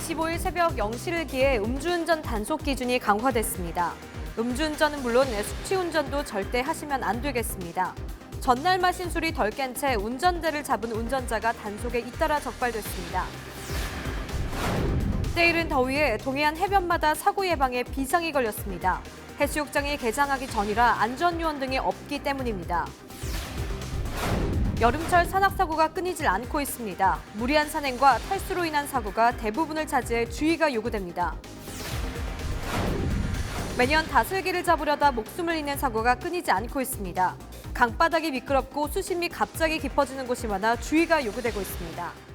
25일 새벽 0시를 기해 음주운전 단속 기준이 강화됐습니다. 음주운전은 물론 숙취운전도 절대 하시면 안 되겠습니다. 전날 마신 술이 덜 깬 채 운전대를 잡은 운전자가 단속에 잇따라 적발됐습니다. 때이른 더위에 동해안 해변마다 사고 예방에 비상이 걸렸습니다. 해수욕장이 개장하기 전이라 안전요원 등이 없기 때문입니다. 여름철 산악 사고가 끊이질 않고 있습니다. 무리한 산행과 탈수로 인한 사고가 대부분을 차지해 주의가 요구됩니다. 매년 다슬기를 잡으려다 목숨을 잃는 사고가 끊이지 않고 있습니다. 강바닥이 미끄럽고 수심이 갑자기 깊어지는 곳이 많아 주의가 요구되고 있습니다.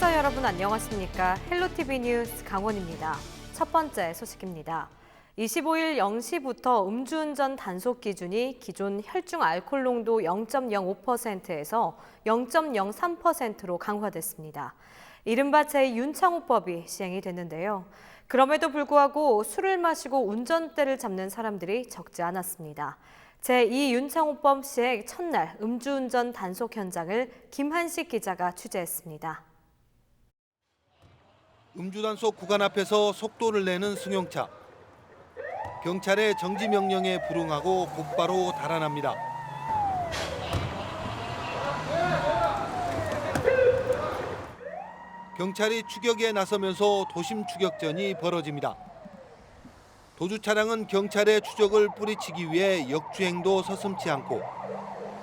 시청자 여러분 안녕하십니까? 헬로티비 뉴스 강원입니다. 첫 번째 소식입니다. 25일 0시부터 음주운전 단속 기준이 기존 혈중 알코올 농도 0.05%에서 0.03%로 강화됐습니다. 이른바 제 윤창호법이 시행이 됐는데요. 그럼에도 불구하고 술을 마시고 운전대를 잡는 사람들이 적지 않았습니다. 제2 윤창호법 시행 첫날 음주운전 단속 현장을 김한식 기자가 취재했습니다. 음주단속 구간 앞에서 속도를 내는 승용차. 경찰의 정지 명령에 불응하고 곧바로 달아납니다. 경찰이 추격에 나서면서 도심 추격전이 벌어집니다. 도주 차량은 경찰의 추적을 뿌리치기 위해 역주행도 서슴지 않고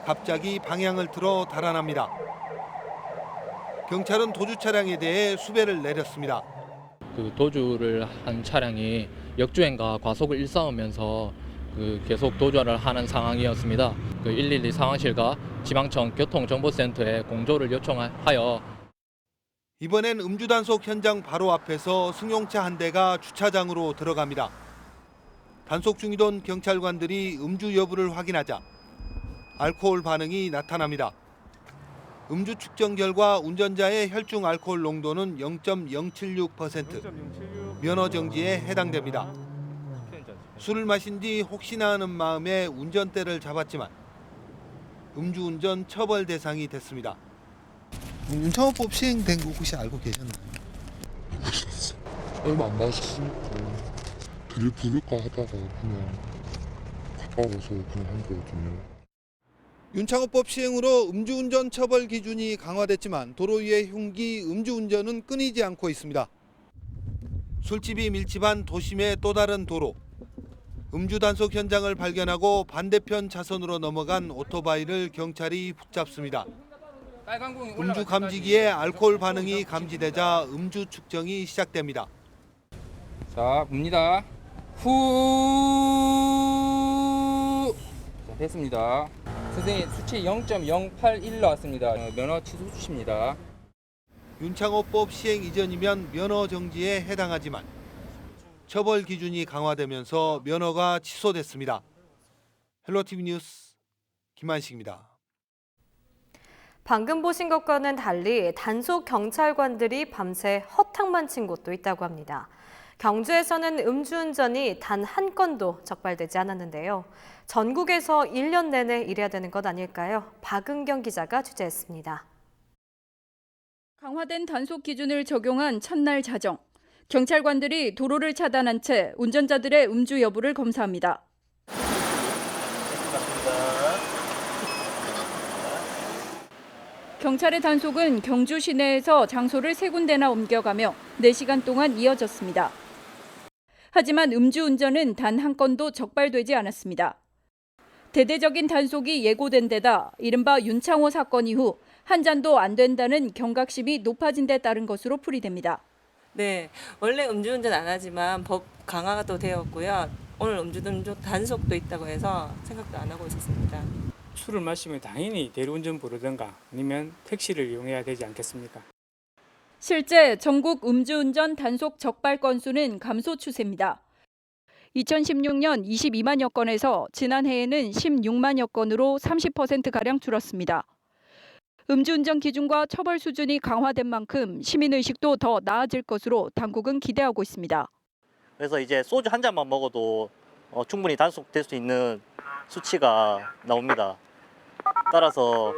갑자기 방향을 틀어 달아납니다. 경찰은 도주 차량에 대해 수배를 내렸습니다. 그 도주를 한 차량이 역주행과 과속을 일삼으면서 그 계속 도주를 하는 상황이었습니다. 그 112 상황실과 지방청 교통정보센터에 공조를 요청하여 이번엔 음주 단속 현장 바로 앞에서 승용차 한 대가 주차장으로 들어갑니다. 단속 중이던 경찰관들이 음주 여부를 확인하자 알코올 반응이 나타납니다. 음주 측정 결과 운전자의 혈중 알코올 농도는 0.076%, 면허 정지에 해당됩니다. 술을 마신 뒤 혹시나 하는 마음에 운전대를 잡았지만 음주운전 처벌 대상이 됐습니다. 윤창호법 시행된 거 혹시 알고 계셨나요? 얼마 안 마셨으니까 들이 부를까 하다가 그냥 가까워서 그냥 한 거거든요. 윤창호법 시행으로 음주운전 처벌 기준이 강화됐지만 도로 위의 흉기 음주운전은 끊이지 않고 있습니다. 술집이 밀집한 도심의 또 다른 도로. 음주 단속 현장을 발견하고 반대편 차선으로 넘어간 오토바이를 경찰이 붙잡습니다. 음주 감지기에 알코올 반응이 감지되자 음주 측정이 시작됩니다. 자, 봅니다. 후. 자, 됐습니다. 선생님 수치 0.081 나왔습니다. 어, 면허 취소 수치입니다. 윤창호법 시행 이전이면 면허 정지에 해당하지만 처벌 기준이 강화되면서 면허가 취소됐습니다. 헬로티비 뉴스 김한식입니다. 방금 보신 것과는 달리 단속 경찰관들이 밤새 허탕만 친 곳도 있다고 합니다. 경주에서는 음주운전이 단 한 건도 적발되지 않았는데요. 전국에서 1년 내내 일해야 되는 것 아닐까요? 박은경 기자가 취재했습니다. 강화된 단속 기준을 적용한 첫날 자정. 경찰관들이 도로를 차단한 채 운전자들의 음주 여부를 검사합니다. 경찰의 단속은 경주 시내에서 장소를 세 군데나 옮겨가며 4시간 동안 이어졌습니다. 하지만 음주운전은 단 한 건도 적발되지 않았습니다. 대대적인 단속이 예고된 데다 이른바 윤창호 사건 이후 한 잔도 안 된다는 경각심이 높아진 데 따른 것으로 풀이됩니다. 네, 원래 음주운전 안 하지만 법 강화가 또 되었고요. 오늘 음주운전 단속도 있다고 해서 생각도 안 하고 있었습니다. 술을 마시면 당연히 대리운전 부르든가 아니면 택시를 이용해야 되지 않겠습니까? 실제 전국 음주운전 단속 적발 건수는 감소 추세입니다. 2016년 22만여 건에서 지난해에는 16만여 건으로 30%가량 줄었습니다. 음주운전 기준과 처벌 수준이 강화된 만큼 시민의식도 더 나아질 것으로 당국은 기대하고 있습니다. 그래서 이제 소주 한 잔만 먹어도 어, 충분히 단속될 수 있는 수치가 나옵니다. 따라서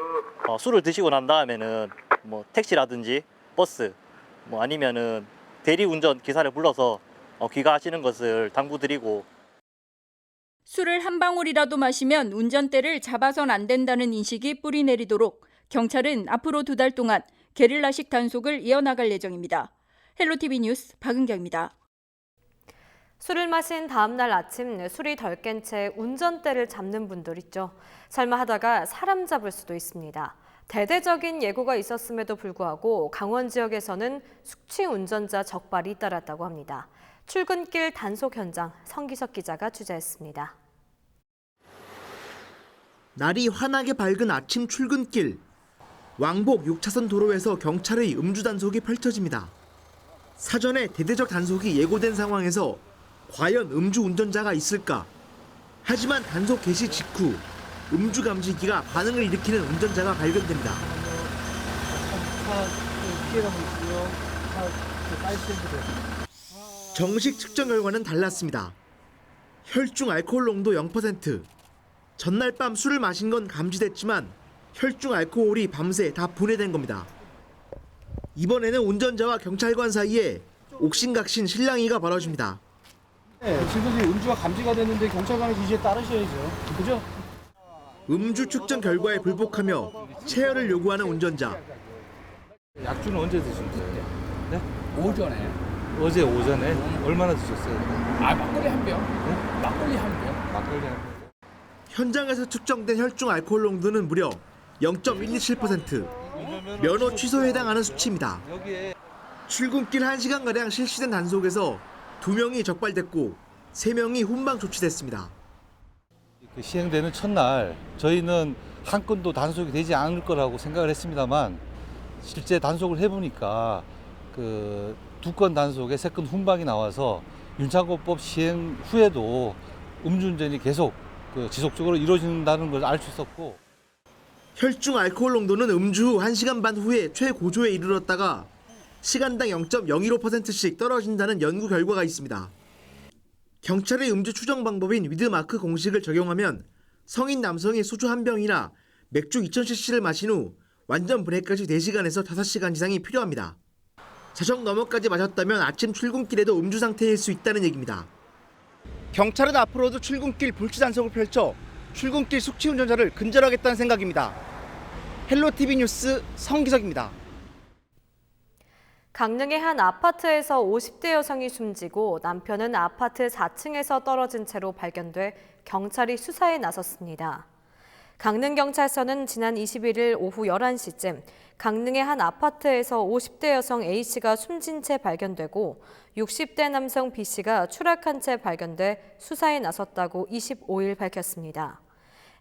어, 술을 드시고 난 다음에는 뭐 택시라든지 버스 뭐 아니면은 대리운전 기사를 불러서 어, 귀가하시는 것을 당부드리고 술을 한 방울이라도 마시면 운전대를 잡아선 안 된다는 인식이 뿌리 내리도록 경찰은 앞으로 두 달 동안 게릴라식 단속을 이어나갈 예정입니다. 헬로티비 뉴스 박은경입니다. 술을 마신 다음 날 아침 술이 덜 깬 채 운전대를 잡는 분들 있죠. 설마 하다가 사람 잡을 수도 있습니다. 대대적인 예고가 있었음에도 불구하고 강원 지역에서는 숙취 운전자 적발이 잇따랐다고 합니다. 출근길 단속 현장 성기석 기자가 취재했습니다. 날이 환하게 밝은 아침 출근길. 왕복 6차선 도로에서 경찰의 음주 단속이 펼쳐집니다. 사전에 대대적 단속이 예고된 상황에서 과연 음주 운전자가 있을까? 하지만 단속 개시 직후 음주 감지기가 반응을 일으키는 운전자가 발견됩니다. 정식 측정 결과는 달랐습니다. 혈중 알코올 농도 0%. 전날 밤 술을 마신 건 감지됐지만 혈중 알코올이 밤새 다 분해된 겁니다. 이번에는 운전자와 경찰관 사이에 옥신각신 실랑이가 벌어집니다. 네, 지금 음주가 감지가 됐는데 경찰관의 지시에 따르셔야죠. 그죠? 음주 측정 결과에 불복하며 체열을 요구하는 운전자. 약주는 언제 드셨어요? 네? 오전에. 어제 오전에 얼마나 드셨어요? 아 막걸리 한 병. 막걸리 한 병. 막걸리 한 병. 현장에서 측정된 혈중 알코올 농도는 무려 0.127%. 면허 취소에 해당하는 수치입니다. 출근길 1시간가량 실시된 단속에서 2명이 적발됐고 3명이 훈방 조치됐습니다. 그 시행되는 첫날 저희는 한 건도 단속이 되지 않을 거라고 생각을 했습니다만 실제 단속을 해보니까 그 두 건 단속에 세 건 훈방이 나와서 윤창고법 시행 후에도 음주운전이 계속 그 지속적으로 이루어진다는 걸 알 수 있었고 혈중 알코올 농도는 음주 후 1시간 반 후에 최고조에 이르렀다가 시간당 0.015%씩 떨어진다는 연구 결과가 있습니다. 경찰의 음주 추정 방법인 위드마크 공식을 적용하면 성인 남성이 소주 한 병이나 맥주 2000cc를 마신 후 완전 브레이크까지 4시간에서 5시간 이상이 필요합니다. 자정 넘어까지 마셨다면 아침 출근길에도 음주 상태일 수 있다는 얘기입니다. 경찰은 앞으로도 출근길 불치 단속을 펼쳐 출근길 숙취 운전자를 근절하겠다는 생각입니다. 헬로티비 뉴스 성기석입니다. 강릉의 한 아파트에서 50대 여성이 숨지고 남편은 아파트 4층에서 떨어진 채로 발견돼 경찰이 수사에 나섰습니다. 강릉경찰서는 지난 21일 오후 11시쯤 강릉의 한 아파트에서 50대 여성 A씨가 숨진 채 발견되고 60대 남성 B씨가 추락한 채 발견돼 수사에 나섰다고 25일 밝혔습니다.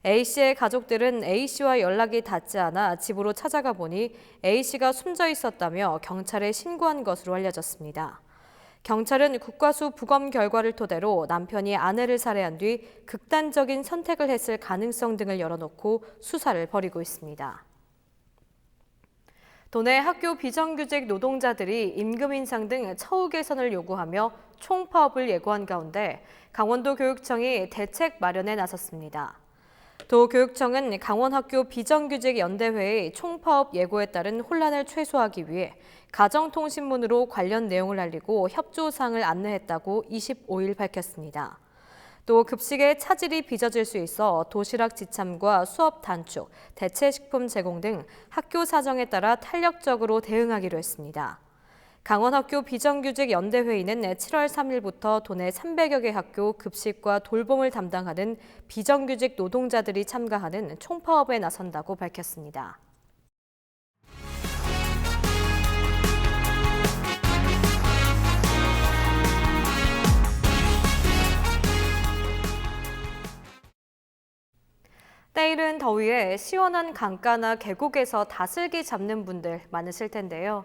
A씨의 가족들은 A씨와 연락이 닿지 않아 집으로 찾아가 보니 A씨가 숨져 있었다며 경찰에 신고한 것으로 알려졌습니다. 경찰은 국과수 부검 결과를 토대로 남편이 아내를 살해한 뒤 극단적인 선택을 했을 가능성 등을 열어놓고 수사를 벌이고 있습니다. 도내 학교 비정규직 노동자들이 임금 인상 등 처우 개선을 요구하며 총파업을 예고한 가운데 강원도 교육청이 대책 마련에 나섰습니다. 도교육청은 강원학교 비정규직 연대회의 총파업 예고에 따른 혼란을 최소화하기 위해 가정통신문으로 관련 내용을 알리고 협조사항을 안내했다고 25일 밝혔습니다. 또 급식의 차질이 빚어질 수 있어 도시락 지참과 수업 단축, 대체 식품 제공 등 학교 사정에 따라 탄력적으로 대응하기로 했습니다. 강원학교 비정규직 연대회의는 7월 3일부터 도내 300여 개 학교 급식과 돌봄을 담당하는 비정규직 노동자들이 참가하는 총파업에 나선다고 밝혔습니다. 때이른 더위에 시원한 강가나 계곡에서 다슬기 잡는 분들 많으실 텐데요.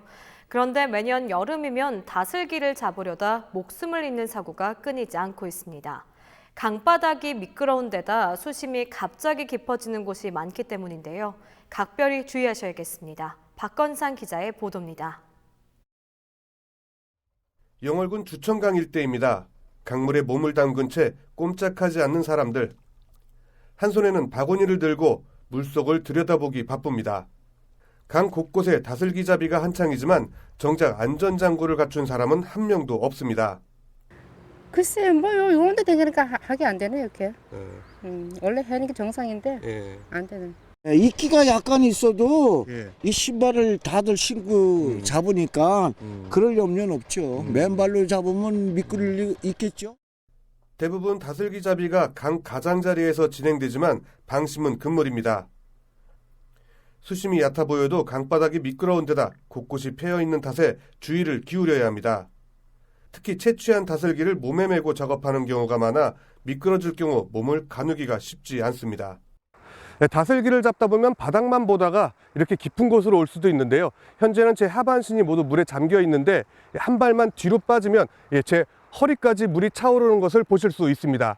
그런데 매년 여름이면 다슬기를 잡으려다 목숨을 잃는 사고가 끊이지 않고 있습니다. 강바닥이 미끄러운 데다 수심이 갑자기 깊어지는 곳이 많기 때문인데요. 각별히 주의하셔야겠습니다. 박건상 기자의 보도입니다. 영월군 주천강 일대입니다. 강물에 몸을 담근 채 꼼짝하지 않는 사람들. 한 손에는 바구니를 들고 물속을 들여다보기 바쁩니다. 강 곳곳에 다슬기 잡이가 한창이지만 정작 안전장구를 갖춘 사람은 한 명도 없습니다. 글쎄 뭐요 이런 데 되니까 하- 하게 안 되네 이렇게 음, 원래 하는 게 정상인데 안 되네 이끼가 약간 있어도 예. 이 신발을 다들 신고 잡으니까 그럴 염려는 없죠. 맨발로 잡으면 미끄러울 리 있겠죠. 대부분 다슬기 잡이가 강 가장자리에서 진행되지만 방심은 금물입니다. 수심이 얕아 보여도 강바닥이 미끄러운 데다 곳곳이 패여 있는 탓에 주의를 기울여야 합니다. 특히 채취한 다슬기를 몸에 메고 작업하는 경우가 많아 미끄러질 경우 몸을 가누기가 쉽지 않습니다. 네, 다슬기를 잡다 보면 바닥만 보다가 이렇게 깊은 곳으로 올 수도 있는데요. 현재는 제 하반신이 모두 물에 잠겨 있는데 한 발만 뒤로 빠지면 예, 제 허리까지 물이 차오르는 것을 보실 수 있습니다.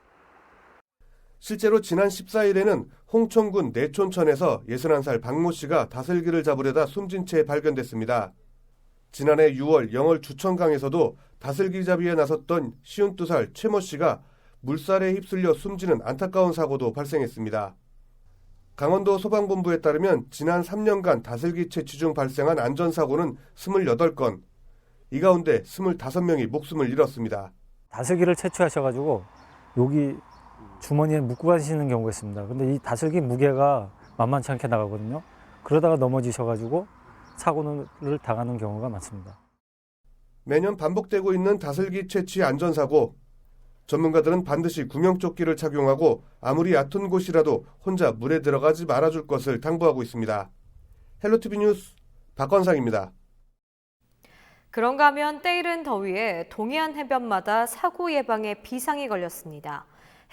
실제로 지난 14일에는 홍천군 내촌천에서 61살 박모 씨가 다슬기를 잡으려다 숨진 채 발견됐습니다. 지난해 6월 영월 주천강에서도 다슬기 잡이에 나섰던 52살 최모 씨가 물살에 휩쓸려 숨지는 안타까운 사고도 발생했습니다. 강원도 소방본부에 따르면 지난 3년간 다슬기 채취 중 발생한 안전사고는 28건, 이 가운데 25명이 목숨을 잃었습니다. 다슬기를 채취하셔가지고 여기 주머니에 묻고 가시는 경우가 있습니다. 근데 이 다슬기 무게가 만만치 않게 나가거든요. 그러다가 넘어지셔가지고 사고를 당하는 경우가 많습니다. 매년 반복되고 있는 다슬기 채취 안전사고. 전문가들은 반드시 구명조끼를 착용하고 아무리 얕은 곳이라도 혼자 물에 들어가지 말아줄 것을 당부하고 있습니다. 헬로티비 뉴스 박건상입니다. 그런가 하면 때이른 더위에 동해안 해변마다 사고 예방에 비상이 걸렸습니다.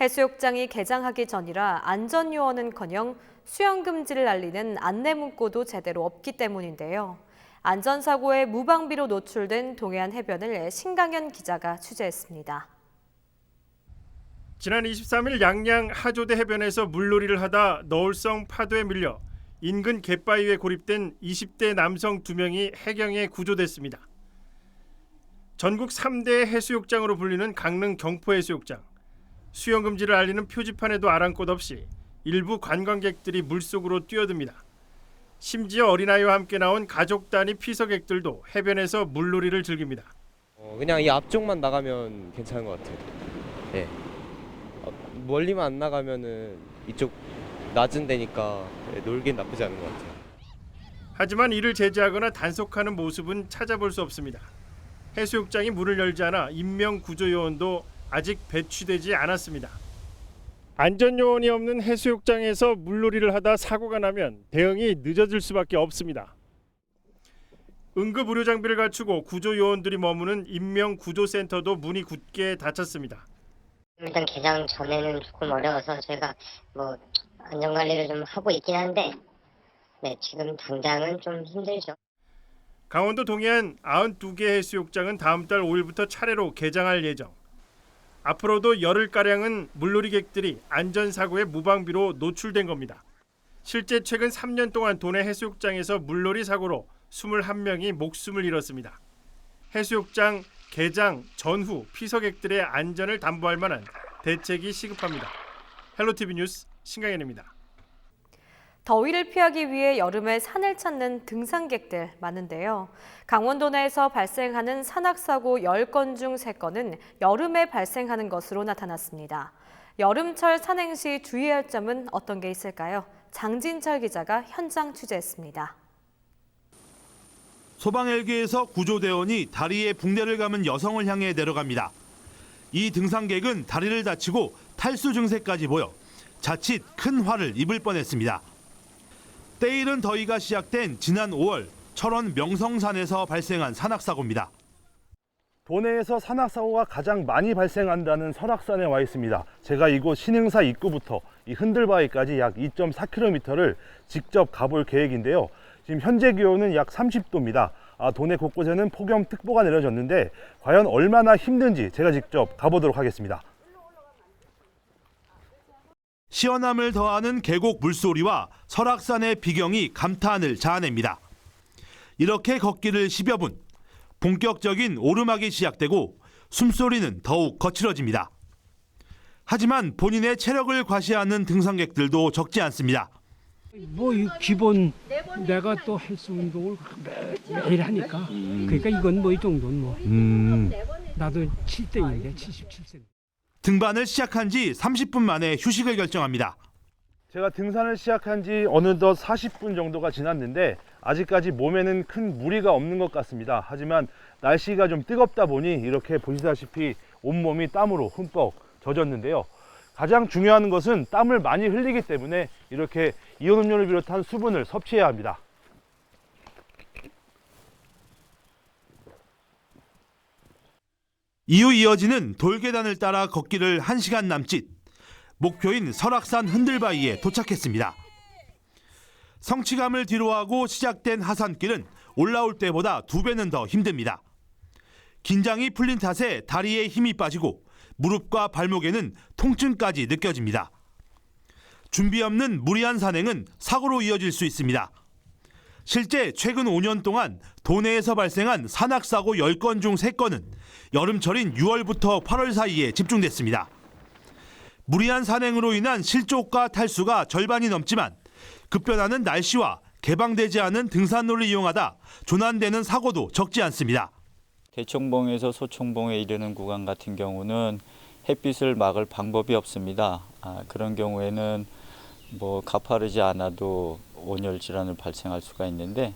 해수욕장이 개장하기 전이라 안전 요원은커녕 수영 금지를 알리는 안내 문구도 제대로 없기 때문인데요. 안전사고에 무방비로 노출된 동해안 해변을 신강현 기자가 취재했습니다. 지난 23일 양양 하조대 해변에서 물놀이를 하다 너울성 파도에 밀려 인근 갯바위에 고립된 20대 남성 2명이 해경에 구조됐습니다. 전국 3대 해수욕장으로 불리는 강릉 경포해수욕장. 수영 금지를 알리는 표지판에도 아랑곳 없이 일부 관광객들이 물속으로 뛰어듭니다. 심지어 어린아이와 함께 나온 가족 단위 피서객들도 해변에서 물놀이를 즐깁니다. 어, 그냥 이 앞쪽만 나가면 괜찮은 것 같아요. 예. 어, 멀리만 안 나가면은 이쪽 낮은 데니까 예, 놀긴 나쁘지 않은 것 같아요. 하지만 이를 제재하거나 단속하는 모습은 찾아볼 수 없습니다. 해수욕장이 문을 열지 않아 인명 구조 요원도 아직 배치되지 않았습니다. 안전 요원이 없는 해수욕장에서 물놀이를 하다 사고가 나면 대응이 늦어질 수밖에 없습니다. 응급 의료 장비를 갖추고 구조 요원들이 머무는 인명 구조 센터도 문이 굳게 닫혔습니다. 일단 개장 전에는 조금 어려워서 저희가 뭐 안전 관리를 좀 하고 있긴 한데 네 지금 당장은 좀 힘들죠. 강원도 동해안 92개 해수욕장은 다음 달 5일부터 차례로 개장할 예정. 앞으로도 열흘가량은 물놀이객들이 안전사고에 무방비로 노출된 겁니다. 실제 최근 3년 동안 도내 해수욕장에서 물놀이 사고로 21명이 목숨을 잃었습니다. 해수욕장 개장 전후 피서객들의 안전을 담보할 만한 대책이 시급합니다. 헬로티비 뉴스 신강현입니다. 더위를 피하기 위해 여름에 산을 찾는 등산객들 많은데요. 강원도 내에서 발생하는 산악사고 10건 중 3건은 여름에 발생하는 것으로 나타났습니다. 여름철 산행 시 주의할 점은 어떤 게 있을까요? 장진철 기자가 현장 취재했습니다. 소방헬기에서 구조대원이 다리에 붕대를 감은 여성을 향해 내려갑니다. 이 등산객은 다리를 다치고 탈수 증세까지 보여 자칫 큰 화를 입을 뻔했습니다. 때이른 더위가 시작된 지난 5월 철원 명성산에서 발생한 산악사고입니다. 도내에서 산악사고가 가장 많이 발생한다는 설악산에 와 있습니다. 제가 이곳 신흥사 입구부터 이 흔들바위까지 약 2.4km를 직접 가볼 계획인데요. 지금 현재 기온은 약 30도입니다. 아, 도내 곳곳에는 폭염특보가 내려졌는데 과연 얼마나 힘든지 제가 직접 가보도록 하겠습니다. 시원함을 더하는 계곡 물소리와 설악산의 비경이 감탄을 자아냅니다. 이렇게 걷기를 10여 분, 본격적인 오르막이 시작되고 숨소리는 더욱 거칠어집니다. 하지만 본인의 체력을 과시하는 등산객들도 적지 않습니다. 뭐이 기본 내가 또 헬스 운동을 매, 매일 하니까 그러니까 이건 뭐 이 정도는 뭐 나도 7대인데 77세. 등반을 시작한 지 30분 만에 휴식을 결정합니다. 제가 등산을 시작한 지 어느덧 40분 정도가 지났는데 아직까지 몸에는 큰 무리가 없는 것 같습니다. 하지만 날씨가 좀 뜨겁다 보니 이렇게 보시다시피 온몸이 땀으로 흠뻑 젖었는데요. 가장 중요한 것은 땀을 많이 흘리기 때문에 이렇게 이온음료를 비롯한 수분을 섭취해야 합니다. 이후 이어지는 돌계단을 따라 걷기를 1시간 남짓. 목표인 설악산 흔들바위에 도착했습니다. 성취감을 뒤로하고 시작된 하산길은 올라올 때보다 두 배는 더 힘듭니다. 긴장이 풀린 탓에 다리에 힘이 빠지고 무릎과 발목에는 통증까지 느껴집니다. 준비 없는 무리한 산행은 사고로 이어질 수 있습니다. 실제 최근 5년 동안 도내에서 발생한 산악사고 10건 중 3건은 여름철인 6월부터 8월 사이에 집중됐습니다. 무리한 산행으로 인한 실족과 탈수가 절반이 넘지만 급변하는 날씨와 개방되지 않은 등산로를 이용하다 조난되는 사고도 적지 않습니다. 대청봉에서 소청봉에 이르는 구간 같은 경우는 햇빛을 막을 방법이 없습니다. 아, 그런 경우에는 뭐 가파르지 않아도 온열 질환을 발생할 수가 있는데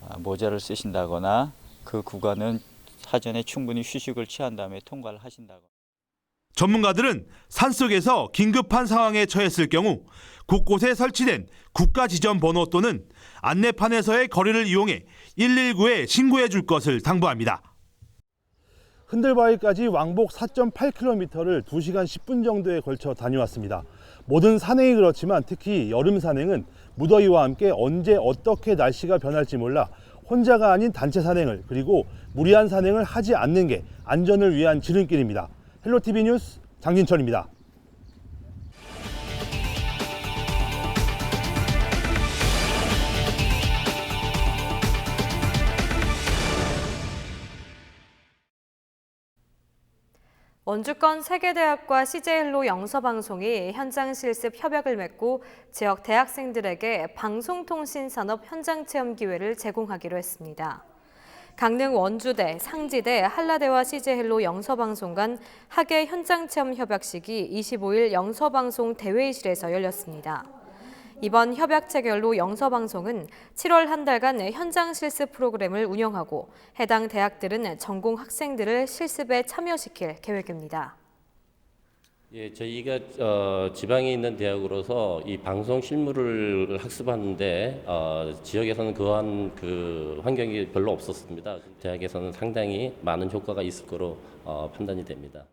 아, 모자를 쓰신다거나 그 구간은 사전에 충분히 휴식을 취한 다음에 통과를 하신다거나. 전문가들은 산속에서 긴급한 상황에 처했을 경우 곳곳에 설치된 국가 지점 번호 또는 안내판에서의 거리를 이용해 119에 신고해 줄 것을 당부합니다. 흔들바위까지 왕복 4.8km를 2시간 10분 정도에 걸쳐 다녀왔습니다. 모든 산행이 그렇지만 특히 여름 산행은 무더위와 함께 언제 어떻게 날씨가 변할지 몰라 혼자가 아닌 단체 산행을 그리고 무리한 산행을 하지 않는 게 안전을 위한 지름길입니다. 헬로티비 뉴스 장진철입니다. 원주권 세계대학과 CJ헬로 영서방송이 현장 실습 협약을 맺고 지역 대학생들에게 방송통신산업 현장 체험 기회를 제공하기로 했습니다. 강릉 원주대, 상지대, 한라대와 CJ헬로 영서방송 간 학예 현장 체험 협약식이 25일 영서방송 대회의실에서 열렸습니다. 이번 협약 체결로 영서방송은 7월 한 달간 현장 실습 프로그램을 운영하고 해당 대학들은 전공 학생들을 실습에 참여시킬 계획입니다. 예, 저희가 어, 지방에 있는 대학으로서 이 방송 실무를 학습하는데 어, 지역에서는 그러한 그 환경이 별로 없었습니다. 대학에서는 상당히 많은 효과가 있을 거로 어, 판단이 됩니다.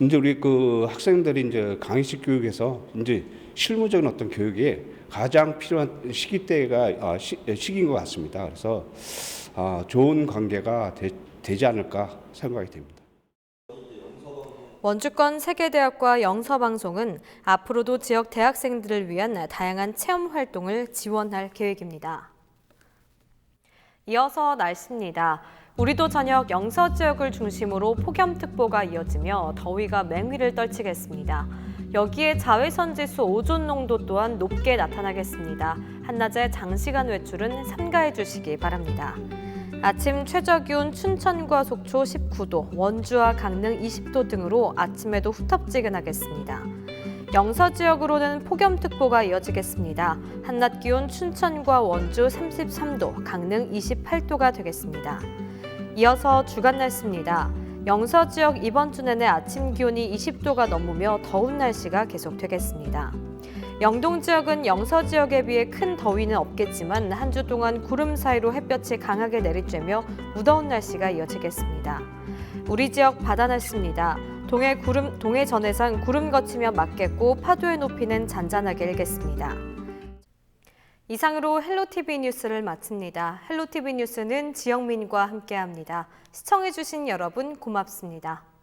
이제 우리 그 학생들이 이제 강의식 교육에서 이제 실무적인 어떤 교육이 가장 필요한 시기 때가 아, 시, 시기인 것 같습니다. 그래서 아, 좋은 관계가 되, 되지 않을까 생각이 됩니다. 원주권 세계대학과 영서방송은 앞으로도 지역 대학생들을 위한 다양한 체험 활동을 지원할 계획입니다. 이어서 날씨입니다. 우리도 저녁 영서 지역을 중심으로 폭염특보가 이어지며 더위가 맹위를 떨치겠습니다. 여기에 자외선 지수 오존 농도 또한 높게 나타나겠습니다. 한낮에 장시간 외출은 삼가해 주시기 바랍니다. 아침 최저 기온 춘천과 속초 19도, 원주와 강릉 20도 등으로 아침에도 후텁지근하겠습니다. 영서 지역으로는 폭염특보가 이어지겠습니다. 한낮 기온 춘천과 원주 33도, 강릉 28도가 되겠습니다. 이어서 주간 날씨입니다. 영서 지역 이번 주 내내 아침 기온이 20도가 넘으며 더운 날씨가 계속되겠습니다. 영동 지역은 영서 지역에 비해 큰 더위는 없겠지만 한 주 동안 구름 사이로 햇볕이 강하게 내리쬐며 무더운 날씨가 이어지겠습니다. 우리 지역 바다 날씨입니다. 동해 구름 동해 전해상 구름 거치며 맑겠고 파도의 높이는 잔잔하게 일겠습니다. 이상으로 헬로티비 뉴스를 마칩니다. 헬로티비 뉴스는 지영민과 함께합니다. 시청해주신 여러분 고맙습니다.